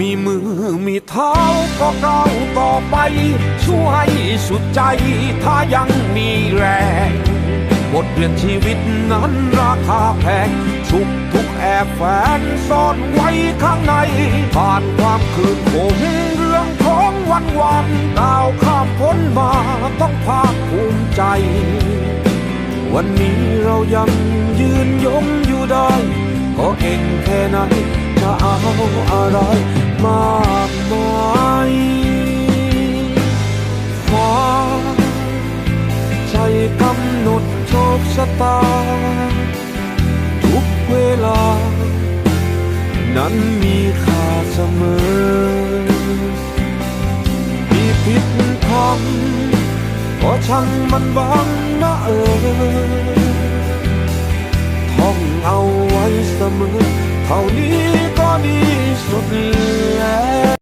มีมือมีเท้าก็ก้าวต่อไป ช่วยสุดใจถ้ายังมีแรง บทเรียนชีวิตนั้นราคาแพงสุขทุกแอบแฝงซ่อนไว้ข้างใน ผ่านความคืนคงเรื่องของวันวันก้าวข้ามพ้นมาต้องภาคภูมิใจ วันนี้เรายังยืนยงอยู่ได้ ก็เก่งแค่ไหนจะเอาอะไร มากมายฟ้าใจกำหนดโชคชะตา ทุกเวลา นั้นมีค่าเสมอ มีผิดทำก็ช่างมันบังนะเออท่องเอาไว้เสมอ เท่านี้ก็ดีสุด